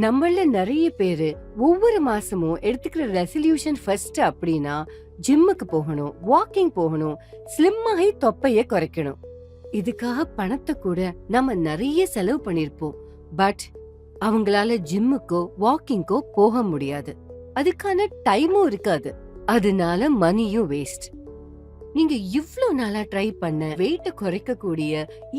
நம்மள நிறைய பேரு ஒவ்வொரு மாசமும் எடுத்துக்கிற ரெசல்யூஷன் ஃபர்ஸ்ட் அப்படின்னா ஜிம்முக்கு போகணும் வாக்கிங் போகணும் ஸ்லிம் ஆகி தொப்பைய குறைக்கணும். இதுக்காக பணத்தை கூட நம்ம நிறைய செலவு பண்ணிருப்போம். பட் அவங்களால ஜிம்முக்கோ வாக்கிங்கோ போக முடியாது. அதுக்கான டைமும் இருக்காது. அதனால மணியும் வேஸ்ட் நீங்க இவ்ளோ நாளா ட்ரை பண்ண வெயிட்ட குறைக்க கூடிய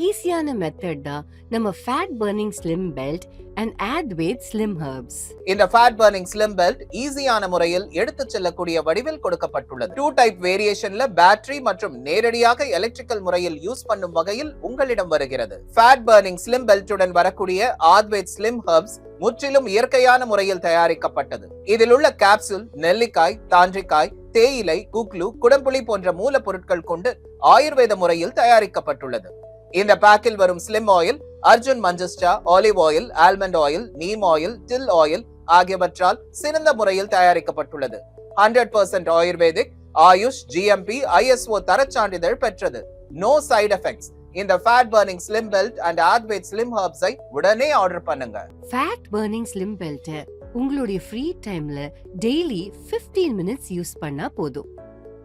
ஈஸியான மெத்தட் தான் நம்ம fat burning slim belt and add weight slim herbs இந்த ஃபேட் பர்னிங் ஸ்லிம் பெல்ட் ஈஸியான முறையில் எடுத்துச் செல்லக்கூடிய வடிவில் கொடுக்கப்பட்டுள்ளது. டூ டைப் வேரியேஷன்ல பேட்டரி மற்றும் நேரடியாக எலக்ட்ரிக்கல் முறையில் யூஸ் பண்ணும் வகையில் உங்களிடம் வருகிறது. ஃபேட் பர்னிங் ஸ்லிம் பெல்ட்டுடன் வரக்கூடிய ஆட்வேட் ஸ்லிம் ஹர்ப்ஸ் முற்றிலும் இயற்கையான முறையில் தயாரிக்கப்பட்டது. இதில் உள்ள கேப்சூல் நெல்லிக்காய் தாண்டிக்காய் தேயிலை குக்லு குடம்புளி போன்ற மூலப்பொருட்கள் கொண்டு ஆயுர்வேத முறையில் தயாரிக்கப்பட்டுள்ளது. இந்த பேக்கில் வரும் slim oil Arjun மஞ்சஸ்டா olive oil almond oil neem oil til oil ஆகியவற்றால் சிறந்த முறையில் தயாரிக்கப்பட்டுள்ளது. Hundred percent ayurvedic AYUSH GMP ISO தரச்சான்றிதழ் பெற்றது. நோ சைடு எஃபெக்ட்ஸ் இந்த fat burning slim belt and add weight slim ஹர்ப்ஸை உடனே ஆர்டர் பண்ணுங்க. ஃபேட் பர்னிங் ஸ்லிம் பெல்ட்டை உங்களுடைய ஃப்ரீ டைம்ல டெய்லி 15 மினிட்ஸ் யூஸ் பண்ணா போதும்.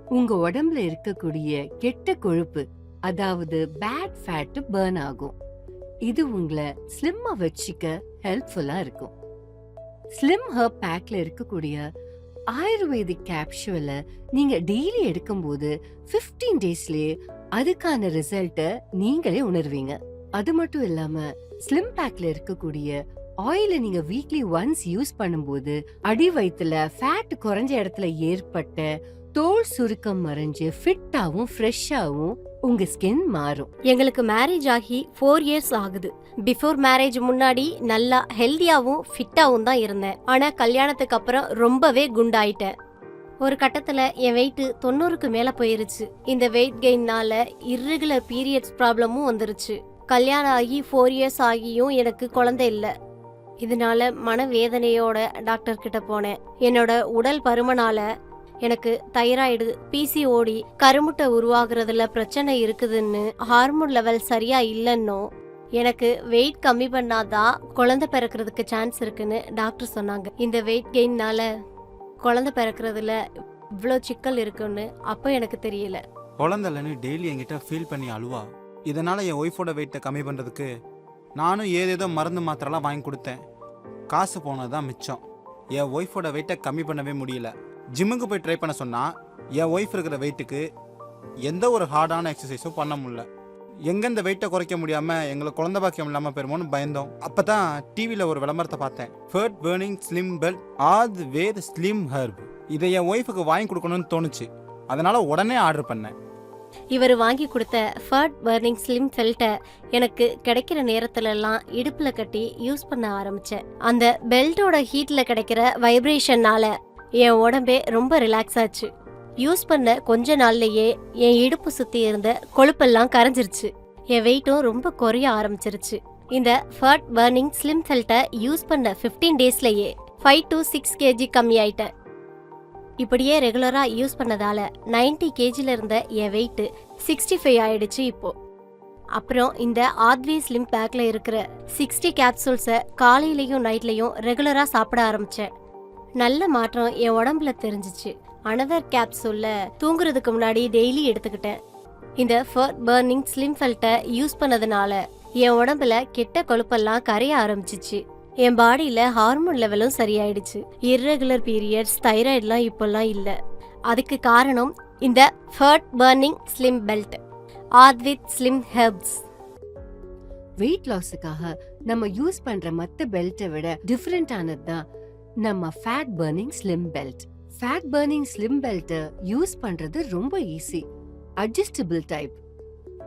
உங்க உடம்புல இருக்கக்கூடிய கெட்ட கொழுப்பு அதாவது பேட் ஃபேட் பர்ன் ஆகும். இது உங்களை ஸ்லிம்மா வச்சுக்க ஹெல்ப்ஃபுல்லா இருக்கும். ஸ்லிம் ஹர்ப் பேக்ல இருக்கக்கூடிய ஆயுர்வேதிக் கேப்சூலை நீங்க டெய்லி எடுக்கும்போது 15 டேஸ்லயே அதுக்கான ரிசல்ட்டை நீங்களே உணர்வீங்க. அது மட்டும் இல்லாம ஸ்லிம் பேக்ல இருக்கக்கூடிய ஆயில நீங்க வீக்லி ஒன்ஸ் யூஸ் பண்ணும்போது அடி வயிற்றுல ஃபேட் குறைஞ்ச இடத்துல ஏற்பட்ட தோல் சுருக்கம் மறைஞ்சு ஃபிட்டாவும் ஃப்ரெஷ்ஷாவும் உங்க ஸ்கின் மாறும். எங்களுக்கு மேரேஜ் ஆகி ஃபோர் இயர்ஸ் ஆகுது. பிஃபோர் மேரேஜ் முன்னாடி நல்லா ஹெல்த்தியாவும் ஃபிட்டாவும் தான் இருந்தேன். ஆனா கல்யாணத்துக்கு அப்புறம் ரொம்பவே குண்டாயிட்டேன். ஒரு கட்டத்துல என் வெயிட் தொண்ணூறுக்கு மேல போயிருச்சு. இந்த வெயிட் கெயின்னால இர்ரெகுலர் பீரியட்ஸ் ப்ராப்ளமும் வந்துருச்சு. கல்யாணம் ஆகி ஃபோர் இயர்ஸ் ஆகியும் எனக்கு குழந்தை இல்லை. இதனால மனவேதனையோட டாக்டர் கிட்ட போனேன். என்னோட உடல் பருமனால எனக்கு தைராய்டு பிசிஓடி கருமுட்டை உருவாகிறதுல பிரச்சனை இருக்குதுன்னு ஹார்மோன் லெவல் சரியா இல்லைன்னோ எனக்கு வெயிட் கம்மி பண்ணாதான் குழந்தை பிறக்கிறதுக்கு சான்ஸ் இருக்குன்னு டாக்டர் சொன்னாங்க. இந்த வெயிட் கெயின்னால குழந்தை பிறக்கிறதுல இவ்வளோ சிக்கல் இருக்குன்னு அப்போ எனக்கு தெரியல. குழந்தைலன்னு டெய்லி என்கிட்ட ஃபீல் பண்ணி அழுவா. இதனால என் ஒய்ஃபோட வெயிட்டை கம்மி பண்ணுறதுக்கு நானும் ஏதேதோ மருந்து மாத்திரைலாம் வாங்கி கொடுத்தேன். காசு போனது தான் மிச்சம். என் ஒய்ஃபோட வெயிட்டை கம்மி பண்ணவே முடியல. ஜிம்முக்கு போய் ட்ரை பண்ண சொன்னால் என் ஒய்ஃப் இருக்கிற வெயிட்டுக்கு எந்த ஒரு ஹார்டான எக்ஸசைஸும் பண்ண முடியல. எங்கே இந்த வெயிட்டை குறைக்க முடியாமல் எங்களை குழந்த பாக்கியம் இல்லாமல் போயிருமோன்னு பயந்தோம். அப்போ தான் டிவியில் ஒரு விளம்பரத்தை பார்த்தேன். ஃபர்ட் பேர்னிங் ஸ்லிம் பெல்ட் ஆத் வேர் ஸ்லிம் ஹர்ப் இதை என் ஒய்ஃபுக்கு வாங்கி கொடுக்கணும்னு தோணுச்சு. அதனால் உடனே ஆர்டர் பண்ணேன். இவர் வாங்கி கொடுத்த ஃபர்ட் பர்னிங் ஸ்லிம் ஃபெல்ட்டை எனக்கு கிடைக்கிற நேரத்துலலாம் இடுப்பில் கட்டி யூஸ் பண்ண ஆரம்பித்தேன் அந்த பெல்ட்டோட ஹீட்டில் கிடைக்கிற வைப்ரேஷனால் என் உடம்பே ரொம்ப ரிலாக்ஸ் ஆச்சு. யூஸ் பண்ண கொஞ்ச நாள்லயே என் இடுப்பு சுத்தி இருந்த கொழுப்பெல்லாம் கரைஞ்சிருச்சு. என் வெயிட்டும் ரொம்ப குறைய ஆரம்பிச்சிருச்சு. இந்த ஃபர்ட் பர்னிங் ஸ்லிம் ஃபெல்ட்டை யூஸ் பண்ண 15 டேஸ்லயே ஃபைவ் டு சிக்ஸ் கேஜி கம்மி ஆயிட்டேன் இப்படியே ரெகுலரா யூஸ் பண்ணதால 90 கேஜில இருந்த என் வெயிட்டு சிக்ஸ்டி ஃபைவ் ஆயிடுச்சு இப்போ. அப்புறம் இந்த ஆத்வி ஸ்லிம் பேக்ல இருக்கிற சிக்ஸ்டி கேப்சூல்ஸை காலையிலையும் நைட்லையும் ரெகுலரா சாப்பிட ஆரம்பிச்சேன். நல்ல மாற்றம் என் உடம்புல தெரிஞ்சிச்சு. அனதர் கேப்சூல்ல தூங்குறதுக்கு முன்னாடி டெய்லி எடுத்துக்கிட்டேன். இந்த ஃபர்ட் பர்னிங் ஸ்லிம் ஃபெல்ட்டை யூஸ் பண்ணதுனால என் உடம்புல கெட்ட கொழுப்பெல்லாம் கரைய ஆரம்பிச்சிச்சு. என் பாடியில ஹார்மோன் லெவலும் சரியாயிடுச்சு. இர்ரெகுலர் பீரியட்ஸ் தைராய்டுலாம் இப்போல்லாம் இல்லை. அதுக்கு காரணம் இந்த fat burning slim belt and with slim herbs weight லாஸுக்காக நம்ம யூஸ் பண்ற மற்ற பெல்ட்டை விட டிஃப்ரெண்ட் ஆனது தான் நம்ம fat burning slim belt fat burning slim பெல்ட்டை யூஸ் பண்றது ரொம்ப easy adjustable type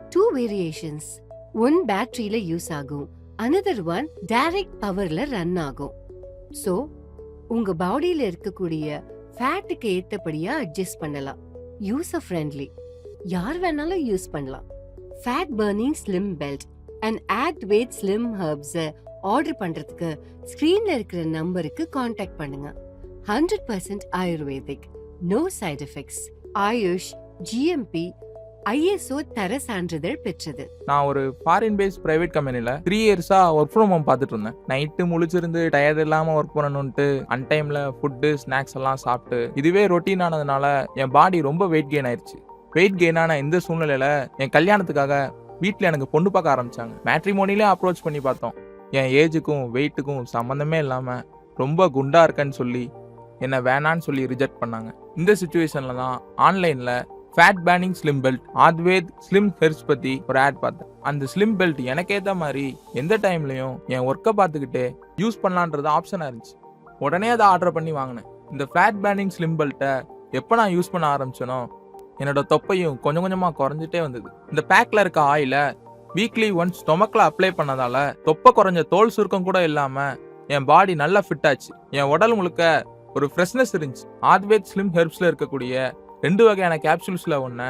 two variations one பேட்டரியில use ஆகும். அனதர் ஒன் டைரக்ட் பவர்ல ரன் ஆகும். ஸோ உங்க பாடியில இருக்கக்கூடிய ஃபேட்டுக்கு ஏத்தபடியா அட்ஜஸ்ட் பண்ணலாம். யூசர் ஃப்ரெண்ட்லி யார் வேணாலும் யூஸ் பண்ணலாம். Fat burning slim belt and add weight slim ஹர்ப்ஸை order பண்றதுக்கு ஸ்கிரீன்ல இருக்கிற நம்பருக்கு காண்டாக்ட் பண்ணுங்க. Hundred percent Ayurvedic. No side effects AYUSH GMP ISO தர சான்றிதழ் பெற்றது. நான் ஒரு ஃபாரின் பேஸ் பிரைவேட் கம்பெனியில் த்ரீ இயர்ஸாக ஒர்க் ஃப்ரம் ஹோம் பார்த்துட்டு இருந்தேன். நைட்டு முழிச்சிருந்து டயர்ட் இல்லாமல் ஒர்க் பண்ணணுன்ட்டு அன்டைமில் ஃபுட்டு ஸ்நாக்ஸ் எல்லாம் சாப்பிட்டு இதுவே ரொட்டீன் ஆனதுனால என் பாடி ரொம்ப வெயிட் கெயின் ஆயிடுச்சு வெயிட் கெயின் ஆன இந்த சூழ்நிலையில் என் கல்யாணத்துக்காக வீட்டில் எனக்கு பொண்ணு பார்க்க ஆரம்பிச்சாங்க. மேட்ரிமோனிலே அப்ரோச் பண்ணி பார்த்தோம். என் ஏஜுக்கும் வெயிட்டுக்கும் சம்மந்தமே இல்லாமல் ரொம்ப குண்டாக இருக்கேன்னு சொல்லி என்னை வேணான்னு சொல்லி ரிஜெக்ட் பண்ணாங்க. இந்த சுச்சுவேஷனில் தான் ஆன்லைனில் fat burning slim belt Advait slim herbs பற்றி ஒரு ஆட் பார்த்தேன். அந்த ஸ்லிம் பெல்ட் எனக்கு ஏற்ற மாதிரி எந்த டைம்லையும் என் ஒர்க்கை பார்த்துக்கிட்டே யூஸ் பண்ணலான்றது ஆப்ஷனாக இருந்துச்சு. உடனே அதை ஆர்டர் பண்ணி வாங்கினேன். இந்த ஃபேட் பேனிங் ஸ்லிம் பெல்ட்டை எப்போ நான் யூஸ் பண்ண ஆரம்பிச்சேனோ என்னோட தொப்பையும் கொஞ்சம் கொஞ்சமாக குறைஞ்சிட்டே வந்தது. இந்த பேக்கில் இருக்க ஆயிலை வீக்லி ஒன்ஸ் ஸ்டொமக்கில் அப்ளை பண்ணதால தொப்பை குறைஞ்ச தோல் சுருக்கம் கூட இல்லாமல் என் பாடி நல்லா ஃபிட் ஆச்சு. என் உடல் முழுக்க ஒரு ஃப்ரெஷ்னஸ் இருந்துச்சு. ஆத்வேத் ஸ்லிம் ஹெர்ப்ஸில் இருக்கக்கூடிய ரெண்டு வகையான கேப்சூல்ஸில் ஒன்று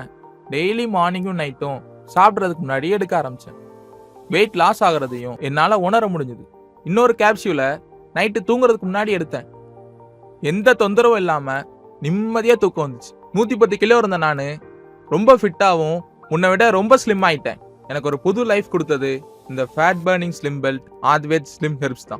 டெய்லி மார்னிங்கும் நைட்டும் சாப்பிட்றதுக்கு முன்னாடி எடுக்க ஆரம்பித்தேன் வெயிட் லாஸ் ஆகிறதையும் என்னால் உணர முடிஞ்சுது. இன்னொரு கேப்சியூலை நைட்டு தூங்குறதுக்கு முன்னாடி எடுத்தேன். எந்த தொந்தரவும் இல்லாமல் நிம்மதியாக தூக்கம் வந்துச்சு. நூற்றி பத்து கிலோ இருந்த நான். ரொம்ப ஃபிட்டாகவும் முன்னை விட ரொம்ப ஸ்லிம் ஆயிட்டேன். எனக்கு ஒரு புது லைஃப் கொடுத்தது இந்த fat burning slim belt ஆத்வேத் slim herbs தான்.